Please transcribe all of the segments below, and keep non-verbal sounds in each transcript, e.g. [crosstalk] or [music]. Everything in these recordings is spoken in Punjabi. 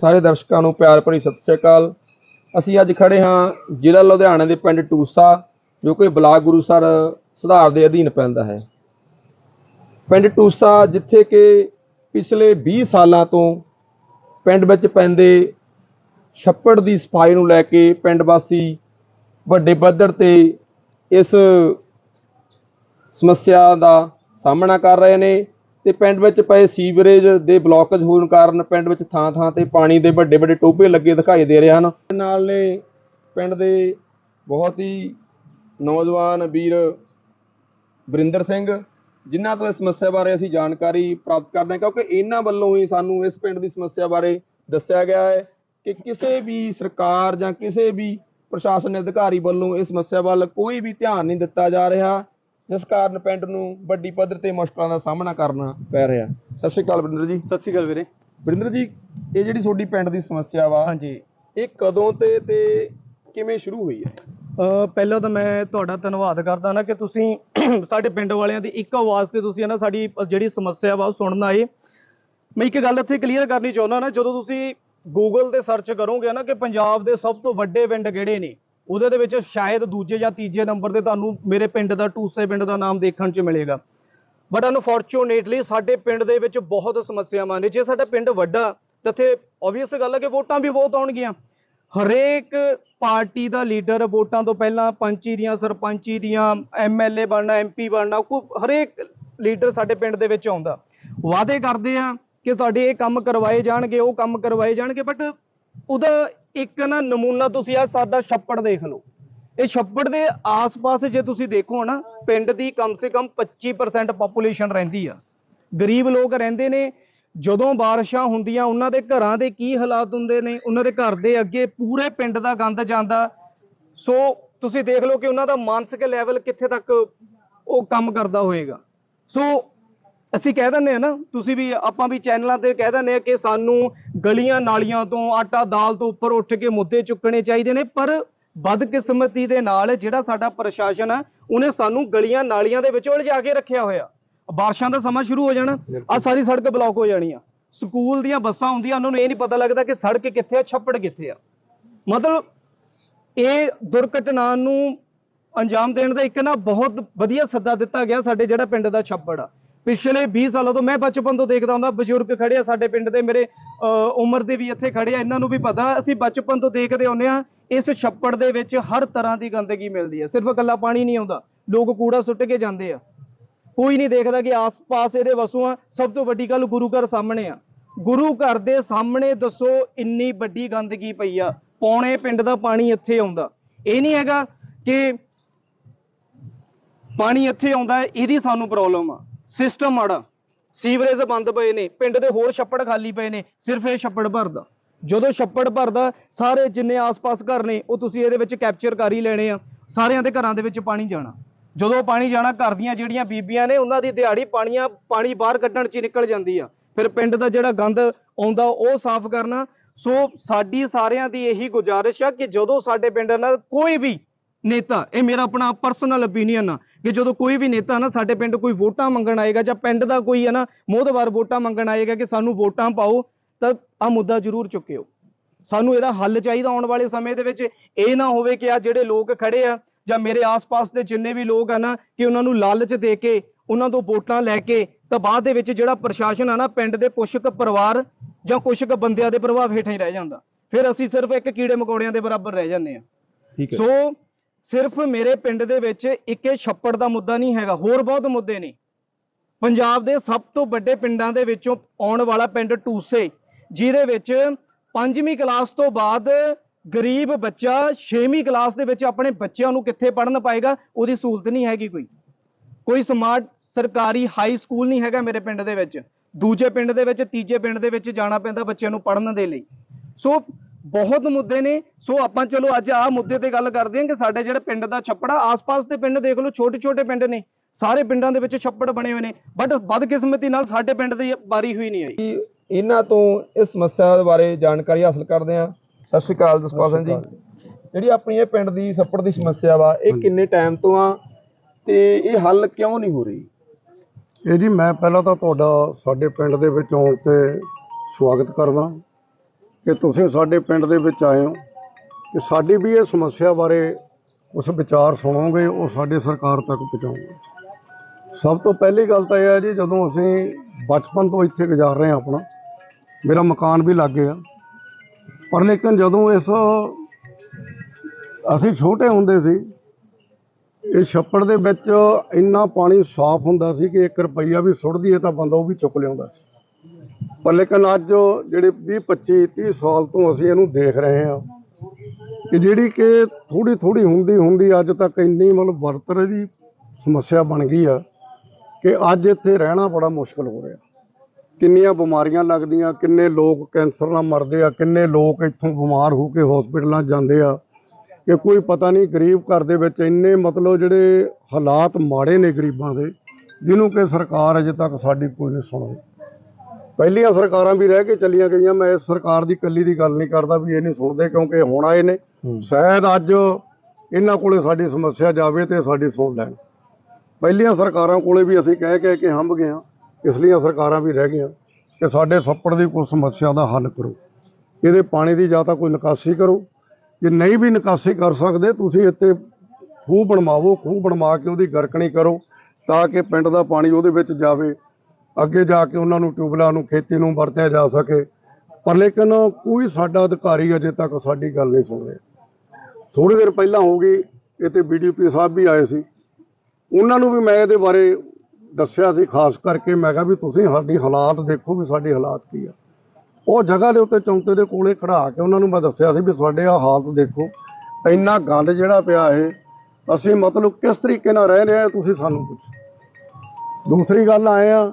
ਸਾਰੇ ਦਰਸ਼ਕਾਂ ਨੂੰ ਪਿਆਰ ਭਰੀ ਸਤਿ ਸ੍ਰੀ ਅਕਾਲ। ਅਸੀਂ ਅੱਜ ਖੜੇ ਹਾਂ ਜ਼ਿਲ੍ਹਾ ਲੁਧਿਆਣਾ ਦੇ ਪਿੰਡ ਟੂਸਾ, ਜੋ ਕਿ ਬਲਾਕ ਗੁਰੂਸਰ ਸੁਧਾਰ ਦੇ ਅਧੀਨ ਪੈਂਦਾ ਹੈ। ਪਿੰਡ ਟੂਸਾ, ਜਿੱਥੇ ਕਿ ਪਿਛਲੇ 20 ਸਾਲਾਂ ਤੋਂ ਪਿੰਡ ਵਿੱਚ ਪੈਂਦੇ ਛੱਪੜ ਦੀ ਸਫ਼ਾਈ ਨੂੰ ਲੈ ਕੇ ਪਿੰਡ ਵਾਸੀ ਵੱਡੇ ਪੱਧਰ ਤੇ ਇਸ ਸਮੱਸਿਆ ਦਾ ਸਾਹਮਣਾ ਕਰ ਰਹੇ ਨੇ। ਤੇ ਪਿੰਡ ਵਿੱਚ ਪਏ ਸੀਵਰੇਜ ਦੇ ਬਲੌਕੇਜ ਹੋਣ ਕਾਰਨ ਪਿੰਡ ਵਿੱਚ ਥਾਂ-ਥਾਂ ਤੇ ਪਾਣੀ ਦੇ ਵੱਡੇ ਵੱਡੇ ਟੋਪੇ ਲੱਗੇ ਦਿਖਾਈ ਦੇ ਰਹੇ ਹਨ। ਨਾਲ ਨੇ ਪਿੰਡ ਦੇ ਬਹੁਤ ਹੀ ਨੌਜਵਾਨ ਵੀਰ ਵਰਿੰਦਰ ਸਿੰਘ, ਜਿਨ੍ਹਾਂ ਤੋਂ ਇਸ ਸਮੱਸਿਆ ਬਾਰੇ ਅਸੀਂ ਜਾਣਕਾਰੀ ਪ੍ਰਾਪਤ ਕਰਦੇ ਹਾਂ, ਕਿਉਂਕਿ ਇਹਨਾਂ ਵੱਲੋਂ ਹੀ ਸਾਨੂੰ ਇਸ ਪਿੰਡ ਦੀ ਸਮੱਸਿਆ ਬਾਰੇ ਦੱਸਿਆ ਗਿਆ ਹੈ ਕਿ ਕਿਸੇ ਵੀ ਸਰਕਾਰ ਜਾਂ ਕਿਸੇ ਵੀ ਪ੍ਰਸ਼ਾਸਨ ਅਧਿਕਾਰੀ ਵੱਲੋਂ ਇਸ ਸਮੱਸਿਆ ਵੱਲ ਕੋਈ ਵੀ ਧਿਆਨ ਨਹੀਂ ਦਿੱਤਾ ਜਾ ਰਿਹਾ। ਜਿਸ ਕਾਰਨ ਪਿੰਡ ਨੂੰ ਵੱਡੀ ਪੱਧਰ ਤੇ ਮੁਸ਼ਕਲਾਂ ਦਾ ਸਾਹਮਣਾ ਕਰਨਾ ਪੈ ਰਿਹਾ। ਸਤਿ ਸ਼੍ਰੀ ਅਕਾਲ ਵਰਿੰਦਰ ਜੀ। ਸਤਿ ਸ਼੍ਰੀ ਅਕਾਲ ਵੀਰੇ। ਵਰਿੰਦਰ ਜੀ ਇਹ ਜਿਹੜੀ ਤੁਹਾਡੀ ਪਿੰਡ ਦੀ ਸਮੱਸਿਆ ਵਾ ਹਾਂਜੀ। ਇਹ ਕਦੋਂ ਤੇ ਤੇ ਕਿਵੇਂ ਸ਼ੁਰੂ ਹੋਈ ਹੈ? ਪਹਿਲਾਂ ਤਾਂ ਮੈਂ ਤੁਹਾਡਾ ਧੰਨਵਾਦ ਕਰਦਾ ਨਾ ਕਿ ਤੁਸੀਂ [clears throat] ਸਾਡੇ ਪਿੰਡ ਵਾਲਿਆਂ ਦੀ ਇੱਕ ਆਵਾਜ਼ ਤੇ ਤੁਸੀਂ ਨਾ ਸਾਡੀ ਜਿਹੜੀ ਸਮੱਸਿਆ ਵਾ ਉਹ ਸੁਣਨ ਆਏ। ਮੈਂ ਇੱਕ ਗੱਲ ਇੱਥੇ ਕਲੀਅਰ ਕਰਨੀ ਚਾਹੁੰਦਾ ਨਾ ਜਦੋਂ ਤੁਸੀਂ ਗੂਗਲ ਤੇ ਸਰਚ ਕਰੋਗੇ ਨਾ ਕਿ ਪੰਜਾਬ ਦੇ ਸਭ ਤੋਂ ਵੱਡੇ ਪਿੰਡ ਕਿਹੜੇ ਨੇ ਉਹਦੇ ਦੇ ਵਿੱਚ ਸ਼ਾਇਦ ਦੂਜੇ ਜਾਂ ਤੀਜੇ ਨੰਬਰ ਤੇ ਤੁਹਾਨੂੰ ਮੇਰੇ ਪਿੰਡ ਦਾ, ਟੂਸੇ ਪਿੰਡ ਦਾ ਨਾਮ ਦੇਖਣ 'ਚ ਮਿਲੇਗਾ। ਬਟ ਅਨਫੋਰਚੂਨੇਟਲੀ ਸਾਡੇ ਪਿੰਡ ਦੇ ਵਿੱਚ ਬਹੁਤ ਸਮੱਸਿਆਵਾਂ ਨੇ। ਜੇ ਸਾਡਾ ਪਿੰਡ ਵੱਡਾ, ਤਾਂ ਇੱਥੇ ਆਬਵੀਅਸ ਗੱਲ ਹੈ ਕਿ ਵੋਟਾਂ ਵੀ ਬਹੁਤ ਆਉਣਗੀਆਂ। ਹਰੇਕ ਪਾਰਟੀ ਦਾ ਲੀਡਰ ਵੋਟਾਂ ਤੋਂ ਪਹਿਲਾਂ ਪੰਚੀ ਦੀਆਂ, ਸਰਪੰਚੀ ਦੀਆਂ ਐਮਐਲਏ ਬਣਨਾ ਐਮਪੀ ਬਣਨਾ, ਕੋਈ ਹਰੇਕ ਲੀਡਰ ਸਾਡੇ ਪਿੰਡ ਦੇ ਵਿੱਚ ਆਉਂਦਾ। ਵਾਅਦੇ ਕਰਦੇ ਆ ਕਿ ਤੁਹਾਡੇ ਇਹ ਕੰਮ ਕਰਵਾਏ ਜਾਣਗੇ, ਉਹ ਕੰਮ ਕਰਵਾਏ ਜਾਣਗੇ ਬਟ ਉਹਦਾ ਇੱਕ ਨਾ ਨਮੂਨਾ ਤੁਸੀਂ ਆ ਸਾਡਾ ਛੱਪੜ ਦੇਖ ਲਓ। ਇਹ ਛੱਪੜ ਦੇ ਆਸ-ਪਾਸ ਜੇ ਤੁਸੀਂ ਦੇਖੋ ਨਾ, ਪਿੰਡ ਦੀ ਕਮ ਸੇ ਕਮ 25% ਪਾਪੂਲੇਸ਼ਨ ਰਹਿੰਦੀ ਆ। ਗਰੀਬ ਲੋਕ ਰਹਿੰਦੇ ਨੇ, ਜਦੋਂ ਬਾਰਿਸ਼ਾਂ ਹੁੰਦੀਆਂ, ਉਹਨਾਂ ਦੇ ਘਰਾਂ ਦੇ ਕੀ ਹਾਲਾਤ ਹੁੰਦੇ ਨੇ, ਉਹਨਾਂ ਦੇ ਘਰ ਦੇ ਅੱਗੇ ਪੂਰੇ ਪਿੰਡ ਦਾ ਗੰਦ ਜਾਂਦਾ। ਸੋ ਤੁਸੀਂ ਦੇਖ ਲਓ ਕਿ ਉਹਨਾਂ ਦਾ ਮਾਨਸਿਕ ਲੈਵਲ ਕਿੱਥੇ ਤੱਕ ਉਹ ਕੰਮ ਕਰਦਾ ਹੋਏਗਾ। ਸੋ ਅਸੀਂ ਕਹਿ ਦਿੰਦੇ ਆ ਨਾ ਤੁਸੀਂ ਵੀ ਆਪਾਂ ਵੀ ਚੈਨਲਾਂ ਤੇ ਕਹਿ ਦਿੰਦੇ ਆ ਕਿ ਸਾਨੂੰ ਗਲੀਆਂ ਨਾਲੀਆਂ ਤੋਂ ਆਟਾ ਦਾਲ ਤੋਂ ਉੱਪਰ ਉੱਠ ਕੇ ਮੁੱਦੇ ਚੁੱਕਣੇ ਚਾਹੀਦੇ ਨੇ ਪਰ ਬਦਕਿਸਮਤੀ ਦੇ ਨਾਲ ਜਿਹੜਾ ਸਾਡਾ ਪ੍ਰਸ਼ਾਸਨ ਆ ਉਹਨੇ ਸਾਨੂੰ ਗਲੀਆਂ ਨਾਲੀਆਂ ਦੇ ਵਿੱਚ ਉਲਝਾ ਕੇ ਰੱਖਿਆ ਹੋਇਆ। ਬਾਰਿਸ਼ਾਂ ਦਾ ਸਮਾਂ ਸ਼ੁਰੂ ਹੋ ਜਾਣਾ ਆ ਸਾਰੀ ਸੜਕ ਬਲੌਕ ਹੋ ਜਾਣੀ ਆ। ਸਕੂਲ ਦੀਆਂ ਬੱਸਾਂ ਹੁੰਦੀਆਂ ਉਹਨਾਂ ਨੂੰ ਇਹ ਨਹੀਂ ਪਤਾ ਲੱਗਦਾ ਕਿ ਸੜਕ ਕਿੱਥੇ ਆ ਛੱਪੜ ਕਿੱਥੇ ਆ। ਮਤਲਬ ਇਹ ਦੁਰਘਟਨਾ ਨੂੰ ਅੰਜਾਮ ਦੇਣ ਦਾ ਇੱਕ ਨਾ ਬਹੁਤ ਵਧੀਆ ਸੱਦਾ ਦਿੱਤਾ ਗਿਆ ਸਾਡੇ ਜਿਹੜਾ ਪਿੰਡ ਦਾ ਛੱਪੜ ਆ। ਪਿਛਲੇ 20 ਸਾਲਾਂ ਤੋਂ ਮੈਂ ਬਚਪਨ ਤੋਂ ਦੇਖਦਾ ਹੁੰਦਾ, ਬਜ਼ੁਰਗ ਖੜੇ ਆ ਸਾਡੇ ਪਿੰਡ ਦੇ, ਮੇਰੇ ਉਮਰ ਦੇ ਵੀ ਇੱਥੇ ਖੜੇ ਆ, ਇਹਨਾਂ ਨੂੰ ਵੀ ਪਤਾ, ਅਸੀਂ ਬਚਪਨ ਤੋਂ ਦੇਖਦੇ ਆਉਂਦੇ ਆ ਇਸ ਛੱਪੜ ਦੇ ਵਿੱਚ ਹਰ ਤਰ੍ਹਾਂ ਦੀ ਗੰਦਗੀ ਮਿਲਦੀ ਹੈ, ਸਿਰਫ ਇਕੱਲਾ ਪਾਣੀ ਨਹੀਂ ਆਉਂਦਾ, ਲੋਕ ਕੂੜਾ ਸੁੱਟ ਕੇ ਜਾਂਦੇ ਆ। ਕੋਈ ਨਹੀਂ ਦੇਖਦਾ ਕਿ ਆਸ-ਪਾਸ ਇਹਦੇ ਵਸੋਂ ਆ, ਸਭ ਤੋਂ ਵੱਡੀ ਗੱਲ ਗੁਰੂ ਘਰ ਸਾਹਮਣੇ ਆ। ਗੁਰੂ ਘਰ ਦੇ ਸਾਹਮਣੇ ਦੱਸੋ ਇੰਨੀ ਵੱਡੀ ਗੰਦਗੀ ਪਈ ਆ, ਪੌਣੇ ਪਿੰਡ ਦਾ ਪਾਣੀ ਇੱਥੇ ਆਉਂਦਾ। ਇਹ ਨਹੀਂ ਹੈਗਾ ਕਿ ਪਾਣੀ ਇੱਥੇ ਆਉਂਦਾ, ਇਹਦੀ ਸਾਨੂੰ ਪ੍ਰੋਬਲਮ ਆ। ਸਿਸਟਮ ਮਾੜਾ। ਸੀਵਰੇਜ ਬੰਦ ਪਏ ਨੇ, ਪਿੰਡ ਦੇ ਹੋਰ ਛੱਪੜ ਖਾਲੀ ਪਏ ਨੇ, ਸਿਰਫ ਇਹ ਛੱਪੜ ਭਰਦਾ। ਜਦੋਂ ਛੱਪੜ ਭਰਦਾ, ਸਾਰੇ ਜਿੰਨੇ ਆਸ-ਪਾਸ ਘਰ ਨੇ, ਉਹ ਤੁਸੀਂ ਇਹਦੇ ਵਿੱਚ ਕੈਪਚਰ ਕਰ ਹੀ ਲੈਣੇ ਆ। ਸਾਰਿਆਂ ਦੇ ਘਰਾਂ ਦੇ ਵਿੱਚ ਪਾਣੀ ਜਾਣਾ। ਜਦੋਂ ਪਾਣੀ ਜਾਣਾ, ਘਰ ਦੀਆਂ ਜਿਹੜੀਆਂ ਬੀਬੀਆਂ ਨੇ, ਉਹਨਾਂ ਦੀ ਦਿਹਾੜੀ ਪਾਣੀਆਂ, ਪਾਣੀ ਬਾਹਰ ਕੱਢਣ 'ਚ ਨਿਕਲ ਜਾਂਦੀ ਆ। ਫਿਰ ਪਿੰਡ ਦਾ ਜਿਹੜਾ ਗੰਦ ਆਉਂਦਾ, ਉਹ ਸਾਫ਼ ਕਰਨਾ। ਸੋ ਸਾਡੀ ਸਾਰਿਆਂ ਦੀ ਇਹੀ ਗੁਜ਼ਾਰਿਸ਼ ਆ ਕਿ ਜਦੋਂ ਸਾਡੇ ਪਿੰਡ ਨਾਲ ਕੋਈ ਵੀ ਨੇਤਾ, ਇਹ ਮੇਰਾ ਆਪਣਾ ਪਰਸਨਲ ਓਪੀਨੀਅਨ ਆ ਕਿ ਜਦੋਂ ਕੋਈ ਵੀ ਨੇਤਾ ਨਾ ਸਾਡੇ ਪਿੰਡ ਕੋਈ ਵੋਟਾਂ ਮੰਗਣ ਆਏਗਾ ਜਾਂ ਪਿੰਡ ਦਾ ਕੋਈ ਹੈ ਨਾ ਮੋਹਦਵਾਰ ਵੋਟਾਂ ਮੰਗਣ ਆਏਗਾ ਕਿ ਸਾਨੂੰ ਵੋਟਾਂ ਪਾਓ ਤਾਂ ਆ ਮੁੱਦਾ ਜ਼ਰੂਰ ਚੁੱਕਿਓ। ਸਾਨੂੰ ਇਹਦਾ ਹੱਲ ਚਾਹੀਦਾ ਆਉਣ ਵਾਲੇ ਸਮੇਂ ਦੇ ਵਿੱਚ। ਇਹ ਨਾ ਹੋਵੇ ਕਿ ਆ ਜਿਹੜੇ ਲੋਕ ਖੜੇ ਆ ਜਾਂ ਮੇਰੇ ਆਸ-ਪਾਸ ਦੇ ਜਿੰਨੇ ਵੀ ਲੋਕ ਆ ਨਾ ਕਿ ਉਹਨਾਂ ਨੂੰ ਲਾਲਚ ਦੇ ਕੇ ਉਹਨਾਂ ਤੋਂ ਵੋਟਾਂ ਲੈ ਕੇ ਤਾਂ ਬਾਅਦ ਦੇ ਵਿੱਚ ਜਿਹੜਾ ਪ੍ਰਸ਼ਾਸਨ ਆ ਨਾ ਪਿੰਡ ਦੇ ਕੁਛ ਕੁ ਪਰਿਵਾਰ ਜਾਂ ਕੁਛ ਕੁ ਬੰਦਿਆਂ ਦੇ ਪ੍ਰਭਾਵ ਹੇਠਾਂ ਹੀ ਰਹਿ ਜਾਂਦਾ। ਫਿਰ ਅਸੀਂ ਸਿਰਫ ਇੱਕ ਕੀੜੇ ਮਕੌੜਿਆਂ ਦੇ ਬਰਾਬਰ ਰਹਿ ਜਾਂਦੇ ਆ। ਠੀਕ ਸੋ ਸਿਰਫ ਮੇਰੇ ਪਿੰਡ ਦੇ ਵਿੱਚ ਇੱਕ ਛੱਪੜ ਦਾ ਮੁੱਦਾ ਨਹੀਂ ਹੈਗਾ, ਹੋਰ ਬਹੁਤ ਮੁੱਦੇ ਨੇ। ਪੰਜਾਬ ਦੇ ਸਭ ਤੋਂ ਵੱਡੇ ਪਿੰਡਾਂ ਦੇ ਵਿੱਚੋਂ ਆਉਣ ਵਾਲਾ ਪਿੰਡ ਟੂਸੇ, ਜਿਹਦੇ ਵਿੱਚ ਪੰਜਵੀਂ ਕਲਾਸ ਤੋਂ ਬਾਅਦ ਗਰੀਬ ਬੱਚਾ 6ਵੀਂ ਕਲਾਸ ਦੇ ਵਿੱਚ ਆਪਣੇ ਬੱਚਿਆਂ ਨੂੰ ਕਿੱਥੇ ਪੜ੍ਹਨ ਪਾਏਗਾ, ਉਹਦੀ ਸਹੂਲਤ ਨਹੀਂ ਹੈਗੀ ਕੋਈ। ਕੋਈ ਸਮਾਰਟ ਸਰਕਾਰੀ ਹਾਈ ਸਕੂਲ ਨਹੀਂ ਹੈਗਾ ਮੇਰੇ ਪਿੰਡ ਦੇ ਵਿੱਚ। ਦੂਜੇ ਪਿੰਡ ਦੇ ਵਿੱਚ, ਤੀਜੇ ਪਿੰਡ ਦੇ ਵਿੱਚ ਜਾਣਾ ਪੈਂਦਾ ਬੱਚਿਆਂ ਨੂੰ ਪੜ੍ਹਨ ਦੇ ਲਈ। ਸੋ ਬਹੁਤ ਮੁੱਦੇ ਨੇ। ਸੋ ਆਪਾਂ ਚਲੋ ਅੱਜ ਆਹ ਮੁੱਦੇ ਤੇ ਗੱਲ ਕਰਦੇ ਹਾਂ ਕਿ ਸਾਡੇ ਜਿਹੜੇ ਪਿੰਡ ਦਾ ਛੱਪੜਾ ਆਸ-ਪਾਸ ਦੇ ਪਿੰਡ ਦੇਖ ਲਓ ਛੋਟੇ-ਛੋਟੇ ਪਿੰਡ ਨੇ। ਸਾਰੇ ਪਿੰਡਾਂ ਦੇ ਵਿੱਚ ਛੱਪੜ ਬਣੇ ਹੋਏ ਨੇ। ਬਟ ਬਦਕਿਸਮਤੀ ਨਾਲ ਸਾਡੇ ਪਿੰਡ ਦੀ ਵਾਰੀ ਹੋਈ ਨਹੀਂ ਆਈ। ਇਹਨਾਂ ਤੋਂ ਇਸ ਸਮੱਸਿਆ ਬਾਰੇ ਜਾਣਕਾਰੀ ਹਾਸਲ ਕਰਦੇ ਹਾਂ। ਸਤਿ ਸ਼੍ਰੀ ਅਕਾਲ ਜਸਪਾਲ ਸਿੰਘ ਜੀ। ਜਿਹੜੀ ਆਪਣੀ ਇਹ ਪਿੰਡ ਦੀ ਛੱਪੜ ਦੀ ਸਮੱਸਿਆ ਵਾ ਇਹ ਕਿੰਨੇ ਟਾਈਮ ਤੋਂ ਆ ਤੇ ਇਹ ਹੱਲ ਕਿਉਂ ਨਹੀਂ ਹੋ ਰਹੀ? ਇਹ ਜੀ ਮੈਂ ਪਹਿਲਾਂ ਤਾਂ ਤੁਹਾਡਾ ਸਾਡੇ ਪਿੰਡ ਦੇ ਵਿੱਚ ਆਉਣ ਤੇ ਸਵਾਗਤ ਕਰਦਾ। ਕਿ ਤੁਸੀਂ ਸਾਡੇ ਪਿੰਡ ਦੇ ਵਿੱਚ ਆਏ ਹੋ ਕਿ ਸਾਡੀ ਵੀ ਇਹ ਸਮੱਸਿਆ ਬਾਰੇ ਉਸ ਵਿਚਾਰ ਸੁਣੋਗੇ, ਉਹ ਸਾਡੇ ਸਰਕਾਰ ਤੱਕ ਪਹੁੰਚਾਓਗੇ ਸਭ ਤੋਂ ਪਹਿਲੀ ਗੱਲ ਤਾਂ ਇਹ ਹੈ ਜੀ, ਜਦੋਂ ਅਸੀਂ ਬਚਪਨ ਤੋਂ ਇੱਥੇ ਗੁਜ਼ਾਰ ਰਹੇ ਹਾਂ ਆਪਣਾ, ਮੇਰਾ ਮਕਾਨ ਵੀ ਲੱਗ ਆ ਪਰ ਲੇਕਿਨ ਜਦੋਂ ਇਸ ਅਸੀਂ ਛੋਟੇ ਹੁੰਦੇ ਸੀ, ਇਹ ਛੱਪੜ ਦੇ ਵਿੱਚ ਇੰਨਾ ਪਾਣੀ ਸਾਫ਼ ਹੁੰਦਾ ਸੀ ਕਿ 1 ਰੁਪਈਆ ਵੀ ਸੁੱਟ ਦਈਏ ਤਾਂ ਬੰਦਾ ਉਹ ਵੀ ਚੁੱਕ ਲਿਆਉਂਦਾ ਸੀ। ਪਰ ਲੇਕਿਨ ਅੱਜ ਜਿਹੜੇ 20 25 30 ਸਾਲ ਤੋਂ ਅਸੀਂ ਇਹਨੂੰ ਦੇਖ ਰਹੇ ਹਾਂ ਕਿ ਜਿਹੜੀ ਕਿ ਥੋੜੀ ਥੋੜੀ ਹੁੰਦੀ ਹੁੰਦੀ ਅੱਜ ਤੱਕ ਇੰਨੀ ਮਤਲਬ ਵਰਤਰ ਦੀ ਸਮੱਸਿਆ ਬਣ ਗਈ ਆ ਕਿ ਅੱਜ ਇੱਥੇ ਰਹਿਣਾ ਬੜਾ ਮੁਸ਼ਕਲ ਹੋ ਰਿਹਾ। ਕਿੰਨੀਆਂ ਬਿਮਾਰੀਆਂ ਲੱਗਦੀਆਂ, ਕਿੰਨੇ ਲੋਕ ਕੈਂਸਰ ਨਾਲ ਮਰਦੇ ਆ, ਕਿੰਨੇ ਲੋਕ ਇੱਥੋਂ ਬਿਮਾਰ ਹੋ ਕੇ ਹਸਪੀਟਲਾਂ ਜਾਂਦੇ ਆ ਕਿ ਕੋਈ ਪਤਾ ਨਹੀਂ ਗਰੀਬ ਘਰ ਦੇ ਵਿੱਚ ਇੰਨੇ ਮਤਲਬ ਜਿਹੜੇ ਹਾਲਾਤ ਮਾੜੇ ਨੇ ਗਰੀਬਾਂ ਦੇ, ਜਿਹਨੂੰ ਕਿ ਸਰਕਾਰ ਅਜੇ ਤੱਕ ਸਾਡੀ ਕੋਈ ਨਹੀਂ ਸੁਣਦੀ। ਪਹਿਲੀਆਂ ਸਰਕਾਰਾਂ ਵੀ ਰਹਿ ਕੇ ਚੱਲੀਆਂ ਗਈਆਂ। ਮੈਂ ਇਸ ਸਰਕਾਰ ਦੀ ਕੱਲੀ ਦੀ ਗੱਲ ਨਹੀਂ ਕਰਦਾ ਵੀ ਇਹ ਨਹੀਂ ਸੁਣਦੇ ਕਿਉਂਕਿ ਹੁਣ ਆਏ ਨੇ। ਸ਼ਾਇਦ ਅੱਜ ਇਹਨਾਂ ਕੋਲੇ ਸਾਡੀ ਸਮੱਸਿਆ ਜਾਵੇ ਤੇ ਸਾਡੀ ਸੁਣ ਲੈਣ। ਪਹਿਲੀਆਂ ਸਰਕਾਰਾਂ ਕੋਲੇ ਵੀ ਅਸੀਂ ਕਹਿ ਕਹਿ ਕੇ ਹੰਭ ਗਏ ਹਾਂ। ਪਿਛਲੀਆਂ ਸਰਕਾਰਾਂ ਵੀ ਰਹਿ ਗਈਆਂ ਕਿ ਸਾਡੇ ਛੱਪੜ ਦੀ ਕੋਈ ਸਮੱਸਿਆ ਦਾ ਹੱਲ ਕਰੋ। ਇਹਦੇ ਪਾਣੀ ਦੀ ਜਾਂ ਤਾਂ ਕੋਈ ਨਿਕਾਸੀ ਕਰੋ। ਜੇ ਨਹੀਂ ਵੀ ਨਿਕਾਸੀ ਕਰ ਸਕਦੇ ਤੁਸੀਂ ਇੱਥੇ ਖੂਹ ਬਣਵਾਓ ਖੂਹ ਬਣਵਾ ਕੇ ਉਹਦੀ ਗਰਕਣੀ ਕਰੋ ਤਾਂ ਕਿ ਪਿੰਡ ਦਾ ਪਾਣੀ ਉਹਦੇ ਵਿੱਚ ਜਾਵੇ। ਅੱਗੇ ਜਾ ਕੇ ਉਹਨਾਂ ਨੂੰ ਟਿਊਬਲਾਂ ਨੂੰ, ਖੇਤੀ ਨੂੰ ਵਰਤਿਆ ਜਾ ਸਕੇ। ਪਰ ਲੇਕਿਨ ਕੋਈ ਸਾਡਾ ਅਧਿਕਾਰੀ ਅਜੇ ਤੱਕ ਸਾਡੀ ਗੱਲ ਨਹੀਂ ਸੁਣ ਰਿਹਾ। ਥੋੜੀ ਦੇਰ ਪਹਿਲਾਂ ਹੋ ਗਈ, ਇੱਥੇ ਬੀਡੀਪੀ ਸਾਹਿਬ ਵੀ ਆਏ ਸੀ। ਉਹਨਾਂ ਨੂੰ ਵੀ ਮੈਂ ਇਹਦੇ ਬਾਰੇ ਦੱਸਿਆ ਸੀ, ਖਾਸ ਕਰਕੇ ਮੈਂ ਕਿਹਾ ਵੀ ਤੁਸੀਂ ਸਾਡੀ ਹਾਲਾਤ ਦੇਖੋ ਵੀ ਸਾਡੇ ਹਾਲਾਤ ਕੀ ਆ। ਉਹ ਜਗ੍ਹਾ ਦੇ ਉੱਤੇ ਚੌਂਤੇ ਦੇ ਕੋਲੇ ਖੜਾ ਕੇ ਉਹਨਾਂ ਨੂੰ ਮੈਂ ਦੱਸਿਆ ਸੀ ਵੀ ਸਾਡੇ ਆ ਹਾਲਤ ਦੇਖੋ, ਇੰਨਾ ਗੰਦ ਜਿਹੜਾ ਪਿਆ ਇਹ, ਅਸੀਂ ਮਤਲਬ ਕਿਸ ਤਰੀਕੇ ਨਾਲ ਰਹਿ ਰਹੇ ਹਾਂ ਤੁਸੀਂ ਸਾਨੂੰ ਪੁੱਛੋ। ਦੂਸਰੀ ਗੱਲ ਆਏ ਆ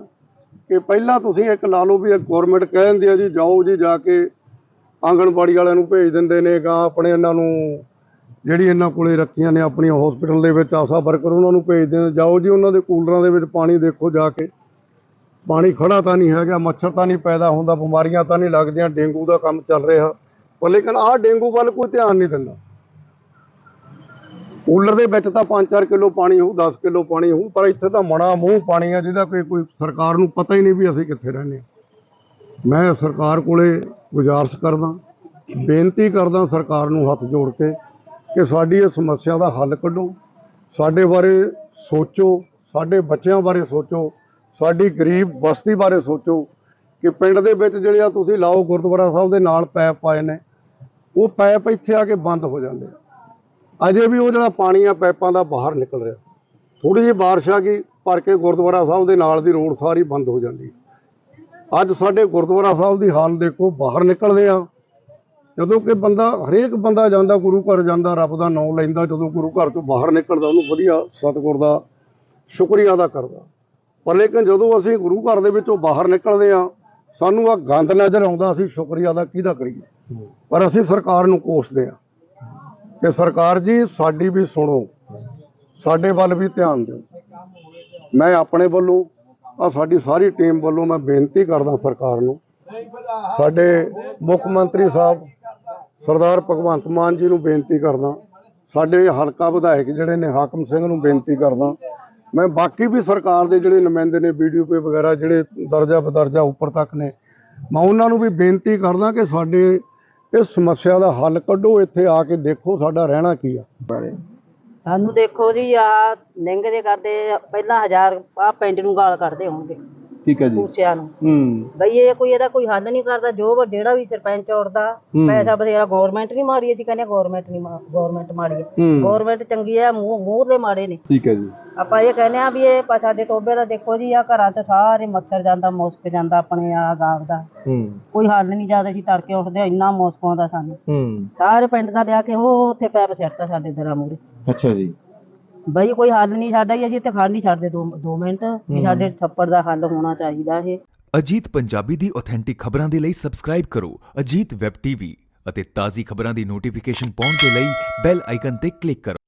ਕਿ ਪਹਿਲਾਂ ਤੁਸੀਂ ਇੱਕ ਲਾ ਲਓ ਵੀ ਗਵਰਨਮੈਂਟ ਕਹਿ ਦਿੰਦੀ ਆ ਜੀ, ਜਾਓ ਜੀ ਜਾ ਕੇ ਆਂਗਣਵਾੜੀ ਵਾਲਿਆਂ ਨੂੰ ਭੇਜ ਦਿੰਦੇ ਨੇ ਗਾਂ ਆਪਣੇ ਇਹਨਾਂ ਨੂੰ ਜਿਹੜੀ ਇਹਨਾਂ ਕੋਲੇ ਰੱਖੀਆਂ ਨੇ ਆਪਣੀਆਂ ਹਸਪੀਟਲ ਦੇ ਵਿੱਚ ਆਸਾ ਵਰਕਰ ਉਹਨਾਂ ਨੂੰ ਭੇਜਦੇ ਨੇ। ਜਾਓ ਜੀ ਉਹਨਾਂ ਦੇ ਕੂਲਰਾਂ ਦੇ ਵਿੱਚ ਪਾਣੀ ਦੇਖੋ ਜਾ ਕੇ। ਪਾਣੀ ਖੜਾ ਤਾਂ ਨਹੀਂ ਹੈਗਾ, ਮੱਛਰ ਤਾਂ ਨਹੀਂ ਪੈਦਾ ਹੁੰਦਾ, ਬਿਮਾਰੀਆਂ ਤਾਂ ਨਹੀਂ ਲੱਗਦੀਆਂ, ਡੇਂਗੂ ਦਾ ਕੰਮ ਚੱਲ ਰਿਹਾ। ਪਰ ਲੇਕਿਨ ਆਹ ਡੇਂਗੂ ਵੱਲ ਕੋਈ ਧਿਆਨ ਨਹੀਂ ਦਿੰਦਾ। ਕੂਲਰ ਦੇ ਵਿੱਚ ਤਾਂ 5-4 ਕਿਲੋ ਪਾਣੀ ਹੋਊ 10 ਕਿਲੋ ਪਾਣੀ ਹੋਊ, ਪਰ ਇੱਥੇ ਤਾਂ ਮਣਾ ਮੂੰਹ ਪਾਣੀ ਆ ਜਿਹਦਾ ਕੋਈ ਕੋਈ ਸਰਕਾਰ ਨੂੰ ਪਤਾ ਹੀ ਨਹੀਂ ਵੀ ਅਸੀਂ ਕਿੱਥੇ ਰਹਿੰਦੇ ਹਾਂ। ਮੈਂ ਸਰਕਾਰ ਕੋਲੇ ਗੁਜ਼ਾਰਿਸ਼ ਕਰਦਾ, ਬੇਨਤੀ ਕਰਦਾ ਸਰਕਾਰ ਨੂੰ ਹੱਥ ਜੋੜ ਕੇ ਕਿ ਸਾਡੀ ਇਹ ਸਮੱਸਿਆ ਦਾ ਹੱਲ ਕੱਢੋ। ਸਾਡੇ ਬਾਰੇ ਸੋਚੋ, ਸਾਡੇ ਬੱਚਿਆਂ ਬਾਰੇ ਸੋਚੋ, ਸਾਡੀ ਗਰੀਬ ਬਸਤੀ ਬਾਰੇ ਸੋਚੋ ਕਿ ਪਿੰਡ ਦੇ ਵਿੱਚ ਜਿਹੜੇ ਆ ਤੁਸੀਂ ਲਾਓ ਗੁਰਦੁਆਰਾ ਸਾਹਿਬ ਦੇ ਨਾਲ ਪੈਪ ਪਾਏ ਨੇ, ਉਹ ਪੈਪ ਇੱਥੇ ਆ ਕੇ ਬੰਦ ਹੋ ਜਾਂਦੇ ਆ। ਅਜੇ ਵੀ ਉਹ ਜਿਹੜਾ ਪਾਣੀ ਆ ਪੈਪਾਂ ਦਾ ਬਾਹਰ ਨਿਕਲ ਰਿਹਾ। ਥੋੜੀ ਜਿਹੀ ਬਾਰਿਸ਼ ਆ ਗਈ ਭਰ ਕੇ ਗੁਰਦੁਆਰਾ ਸਾਹਿਬ ਦੇ ਨਾਲ ਦੀ ਰੋਡ ਸਾਰੀ ਬੰਦ ਹੋ ਜਾਂਦੀ। ਅੱਜ ਸਾਡੇ ਗੁਰਦੁਆਰਾ ਸਾਹਿਬ ਦੀ ਹਾਲ ਦੇਖੋ ਬਾਹਰ ਨਿਕਲਦੇ ਆ। ਜਦੋਂ ਕਿ ਬੰਦਾ ਹਰੇਕ ਬੰਦਾ ਜਾਂਦਾ ਗੁਰੂ ਘਰ ਜਾਂਦਾ ਰੱਬ ਦਾ ਨਾਮ ਲੈਂਦਾ ਜਦੋਂ ਗੁਰੂ ਘਰ ਤੋਂ ਬਾਹਰ ਨਿਕਲਦਾ ਉਹਨੂੰ ਵਧੀਆ ਸਤਿਗੁਰ ਦਾ ਸ਼ੁਕਰੀਆ ਅਦਾ ਕਰਦਾ। ਪਰ ਲੇਕਿਨ ਜਦੋਂ ਅਸੀਂ ਗੁਰੂ ਘਰ ਦੇ ਵਿੱਚੋਂ ਬਾਹਰ ਨਿਕਲਦੇ ਆ ਸਾਨੂੰ ਆ ਗੰਦ ਨਜ਼ਰ ਆਉਂਦਾ ਅਸੀਂ ਸ਼ੁਕਰੀਆ ਦਾ ਕਿਹਦਾ ਕਰੀਏ? ਪਰ ਅਸੀਂ ਸਰਕਾਰ ਨੂੰ ਕੋਸਦੇ ਆ। ਕਿ ਸਰਕਾਰ ਜੀ, ਸਾਡੀ ਵੀ ਸੁਣੋ। ਸਾਡੇ ਵੱਲ ਵੀ ਧਿਆਨ ਦਿਓ। ਮੈਂ ਆਪਣੇ ਵੱਲੋਂ ਆ ਸਾਡੀ ਸਾਰੀ ਟੀਮ ਵੱਲੋਂ ਮੈਂ ਬੇਨਤੀ ਕਰਦਾ ਸਰਕਾਰ ਨੂੰ। ਸਾਡੇ ਮੁੱਖ ਮੰਤਰੀ ਸਾਹਿਬ, ਸਰਦਾਰ ਭਗਵੰਤ ਮਾਨ ਜੀ ਨੂੰ ਬੇਨਤੀ ਕਰਦਾ। ਸਾਡੇ ਹਲਕਾ ਵਿਧਾਇਕ ਜਿਹੜੇ ਨੇ, ਹਾਕਮ ਸਿੰਘ ਨੂੰ ਬੇਨਤੀ ਕਰਦਾ। ਮੈਂ ਬਾਕੀ ਵੀ ਸਰਕਾਰ ਦੇ ਜਿਹੜੇ ਨੁਮਾਇੰਦੇ ਨੇ ਬੀਡੀਓਪੀ ਵਗੈਰਾ ਜਿਹੜੇ ਦਰਜਾ ਬਦਰਜਾ ਉੱਪਰ ਤੱਕ ਨੇ, ਮੈਂ ਉਹਨਾਂ ਨੂੰ ਵੀ ਬੇਨਤੀ ਕਰਦਾ ਕਿ ਸਾਡੇ ਇਸ ਸਮੱਸਿਆ ਦਾ ਹੱਲ ਕੱਢੋ ਇੱਥੇ ਆ ਕੇ ਦੇਖੋ ਸਾਡਾ ਰਹਿਣਾ ਕੀ ਆ। ਸਾਨੂੰ ਦੇਖੋ ਜੀ ਆ ਲਹਿੰਗੇ ਕਰਦੇ ਪਹਿਲਾਂ ਹਜ਼ਾਰ ਆ ਪਿੰਡ ਨੂੰ ਗਾਲ ਕੱਢਦੇ ਹੋਣਗੇ। ਠੀਕ ਹੈ ਜੀ। ਪੂਛਿਆਂ ਨੂੰ। ਹੂੰ। ਬਈ ਇਹ ਕੋਈ ਇਹਦਾ ਕੋਈ ਹੱਲ ਨਹੀਂ ਕਰਦਾ ਜੋ ਵਾ- ਜਿਹੜਾ ਵੀ ਸਰਪੰਚ ਉੜਦਾ ਪੈਸਾ ਬਥੇਰਾ ਗਵਰਨਮੈਂਟ ਨਹੀਂ ਮਾੜੀ ਅਸੀਂ ਕਹਿੰਦੇ ਗਵਰਨਮੈਂਟ ਨਹੀਂ ਗਵਰਨਮੈਂਟ ਮਾੜੀ ਹੈ। ਹੂੰ। ਗਵਰਨਮੈਂਟ ਚੰਗੀ ਹੈ ਮੂੰਹ ਮੂੰਹ ਦੇ ਮਾੜੇ ਨੇ। ਠੀਕ ਹੈ ਜੀ। ਆਪਾਂ ਇਹ ਕਹਿੰਦੇ ਆ ਵੀ ਇਹ ਪਾ- ਸਾਡੇ ਟੋਬੇ ਦਾ ਦੇਖੋ ਜੀ ਆ ਘਰਾਂ 'ਚ ਸਾਰੇ ਮੱਛਰ ਜਾਂਦਾ ਮੁਸਕ ਜਾਂਦਾ ਆਪਣੇ ਆ ਗਾਵ ਦਾ। ਹੂੰ। ਕੋਈ ਹੱਲ ਨਹੀਂ ਜ਼ਿਆਦਾ ਅਸੀਂ ਤੜਕੇ ਉੱਠਦੇ ਹਾਂ, ਇੰਨਾ ਮੁਸਕ ਆਉਂਦਾ ਸਾਨੂੰ। ਹੂੰ। ਸਾਰੇ ਪਿੰਡ ਦਾ ਲਿਆ ਕੇ ਉਹ ਉੱਥੇ ਪੈਪ ਸਿੱਟਦਾ ਸਾਡੇ ਦਰਾਂ ਮੂਰੇ ਅੱਛਾ ਜੀ। ਬਈ ਕੋਈ ਹੱਲ ਨਹੀਂ ਸਾਡਾ ਅਜੇ ਤੇ ਖੜ ਨਹੀਂ ਛੱਡਦੇ 2 2 ਮਿੰਟ। ਵੀ ਸਾਡੇ ਛੱਪੜ ਦਾ ਹੱਲ ਹੋਣਾ ਚਾਹੀਦਾ ਇਹ। ਅਜੀਤ ਪੰਜਾਬੀ ਦੀ ਆਥੈਂਟਿਕ ਖਬਰਾਂ ਦੇ ਲਈ ਸਬਸਕ੍ਰਾਈਬ ਕਰੋ। ਅਜੀਤ ਵੈਬ ਟੀਵੀ ਅਤੇ ਤਾਜ਼ੀ ਖਬਰਾਂ ਦੀ ਨੋਟੀਫਿਕੇਸ਼ਨ ਪਾਉਣ ਦੇ ਲਈ ਬੈਲ ਆਈਕਨ ਤੇ ਕਲਿੱਕ ਕਰੋ।